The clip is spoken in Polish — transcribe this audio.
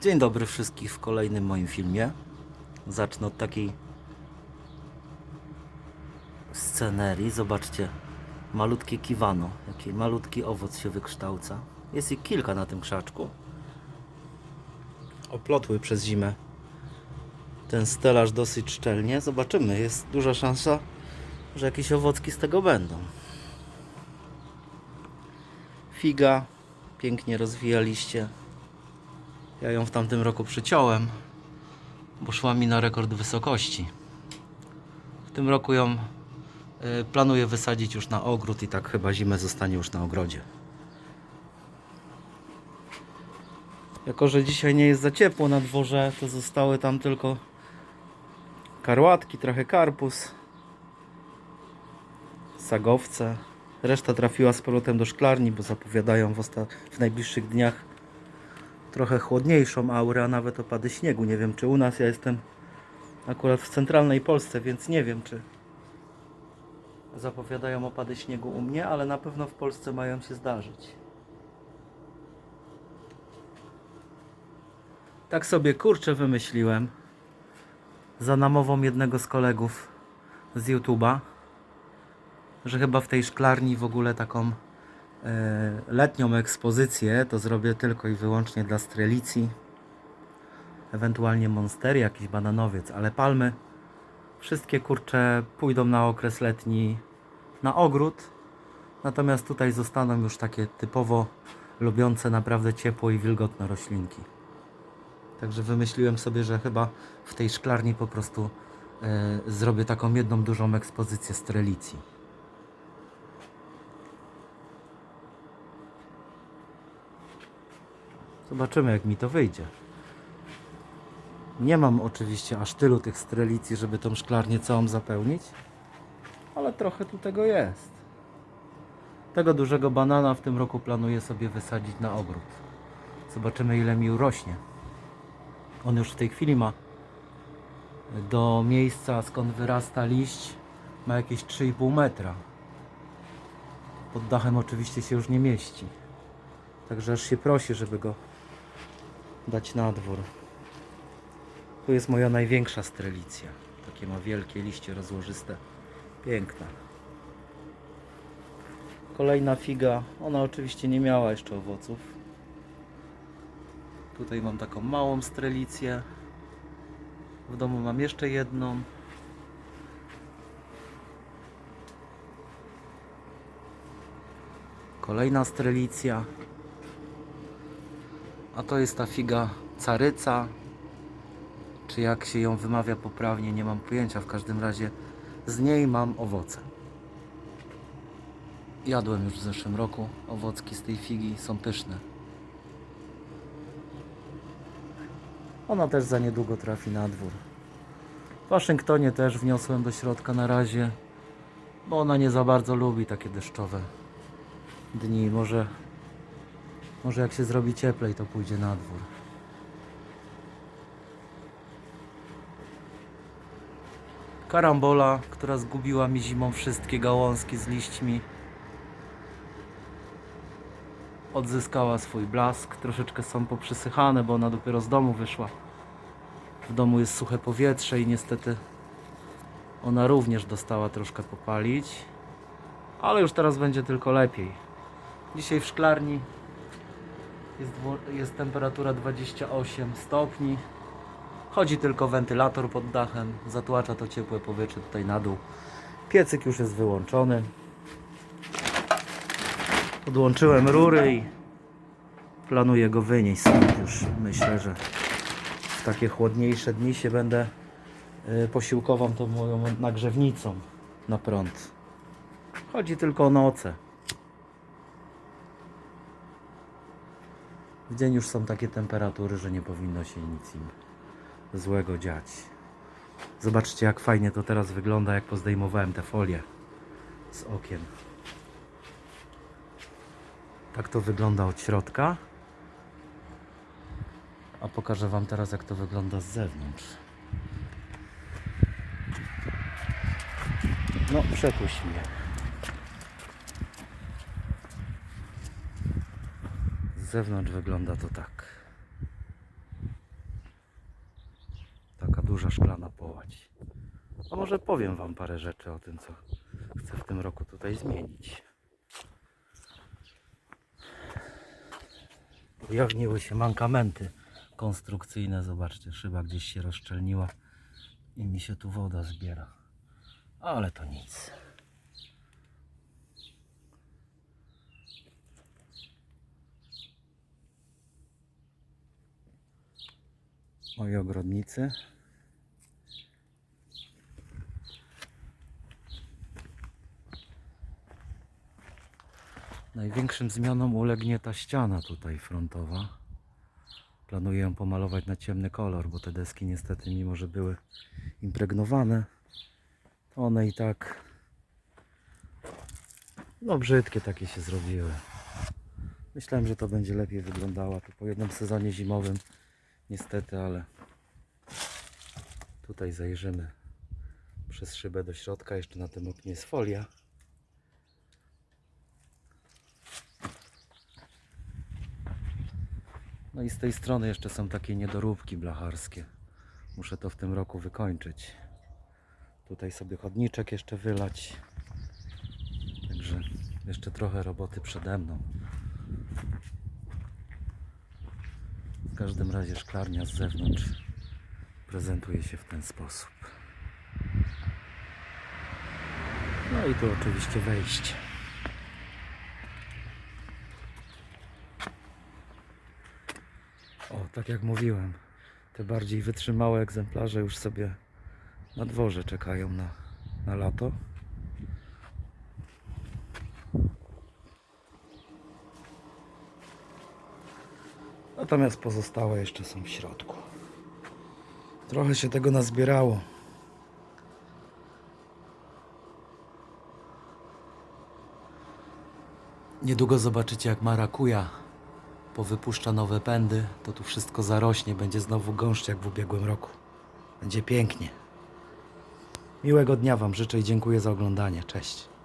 Dzień dobry wszystkich w kolejnym moim filmie. Zacznę od takiej scenerii. Zobaczcie, malutkie kiwano, jaki malutki owoc się wykształca. Jest ich kilka na tym krzaczku. Oplotły przez zimę ten stelaż dosyć szczelnie. Zobaczymy, jest duża szansa, że jakieś owocki z tego będą. Figa, pięknie rozwija liście. Ja ją w tamtym roku przyciąłem, bo szła mi na rekord wysokości. W tym roku ją y, planuję wysadzić już na ogród i tak chyba zimę zostanie już na ogrodzie. Jako, że dzisiaj nie jest za ciepło na dworze, to zostały tam tylko karłatki, trochę karpus, sagowce. Reszta trafiła z powrotem do szklarni, bo zapowiadają w, w najbliższych dniach trochę chłodniejszą aurę, a nawet opady śniegu. Nie wiem, czy u nas, ja jestem akurat w centralnej Polsce, więc nie wiem, czy zapowiadają opady śniegu u mnie, ale na pewno w Polsce mają się zdarzyć. Tak sobie kurczę wymyśliłem za namową jednego z kolegów z YouTube'a, że chyba w tej szklarni w ogóle taką letnią ekspozycję to zrobię tylko i wyłącznie dla strelicji, ewentualnie monstery, jakiś bananowiec, ale palmy wszystkie kurcze pójdą na okres letni na ogród, natomiast tutaj zostaną już takie typowo lubiące naprawdę ciepło i wilgotne roślinki. Także wymyśliłem sobie, że chyba w tej szklarni po prostu e, zrobię taką jedną dużą ekspozycję strelicji. Zobaczymy, jak mi to wyjdzie. Nie mam oczywiście aż tylu tych strelicji, żeby tą szklarnię całą zapełnić, ale trochę tu tego jest. Tego dużego banana w tym roku planuję sobie wysadzić na ogród. Zobaczymy, ile mi urośnie. On już w tej chwili ma do miejsca, skąd wyrasta liść, ma jakieś 3,5 metra. Pod dachem oczywiście się już nie mieści. Także aż się prosi, żeby go dać na dwór. Tu jest moja największa strelicja. Takie ma wielkie liście rozłożyste. Piękna. Kolejna figa. Ona oczywiście nie miała jeszcze owoców. Tutaj mam taką małą strelicję. W domu mam jeszcze jedną. Kolejna strelicja. A to jest ta figa caryca. Czy jak się ją wymawia poprawnie, nie mam pojęcia. W każdym razie z niej mam owoce. Jadłem już w zeszłym roku owocki z tej figi, są pyszne. Ona też za niedługo trafi na dwór. W Waszyngtonie też wniosłem do środka na razie, bo ona nie za bardzo lubi takie deszczowe dni. Może, może jak się zrobi cieplej, to pójdzie na dwór. Karambola, która zgubiła mi zimą wszystkie gałązki z liśćmi. Odzyskała swój blask. Troszeczkę są poprzysychane, bo ona dopiero z domu wyszła. W domu jest suche powietrze i niestety ona również dostała troszkę popalić. Ale już teraz będzie tylko lepiej. Dzisiaj w szklarni jest, jest temperatura 28 stopni. Chodzi tylko wentylator pod dachem, zatłacza to ciepłe powietrze tutaj na dół. Piecyk już jest wyłączony. Podłączyłem rury i planuję go wynieść stąd już. Myślę, że w takie chłodniejsze dni się będę y, posiłkował tą moją nagrzewnicą na prąd. Chodzi tylko o noce. W dzień już są takie temperatury, że nie powinno się nic im złego dziać. Zobaczcie jak fajnie to teraz wygląda, jak pozdejmowałem te folie z okien. Tak to wygląda od środka. A pokażę Wam teraz, jak to wygląda z zewnątrz. No, przepuść mnie. Zewnątrz wygląda to tak. duża szklana połać. A może powiem Wam parę rzeczy o tym, co chcę w tym roku tutaj zmienić. Ujawniły się mankamenty konstrukcyjne. Zobaczcie, szyba gdzieś się rozszczelniła i mi się tu woda zbiera. Ale to nic. Moi ogrodnicy. Największym zmianom ulegnie ta ściana tutaj frontowa. Planuję ją pomalować na ciemny kolor, bo te deski niestety, mimo że były impregnowane, to one i tak no brzydkie takie się zrobiły. Myślałem, że to będzie lepiej wyglądało tu po jednym sezonie zimowym, niestety, ale tutaj zajrzymy przez szybę do środka. Jeszcze na tym oknie jest folia. No i z tej strony jeszcze są takie niedoróbki blacharskie. Muszę to w tym roku wykończyć. Tutaj sobie chodniczek jeszcze wylać. Także jeszcze trochę roboty przede mną. W każdym razie szklarnia z zewnątrz prezentuje się w ten sposób. No i tu oczywiście wejście. O, tak jak mówiłem, te bardziej wytrzymałe egzemplarze już sobie na dworze czekają na, na lato. Natomiast pozostałe jeszcze są w środku. Trochę się tego nazbierało. Niedługo zobaczycie jak marakuja powypuszcza nowe pędy, to tu wszystko zarośnie, będzie znowu gąszcz jak w ubiegłym roku. Będzie pięknie. Miłego dnia Wam życzę i dziękuję za oglądanie. Cześć.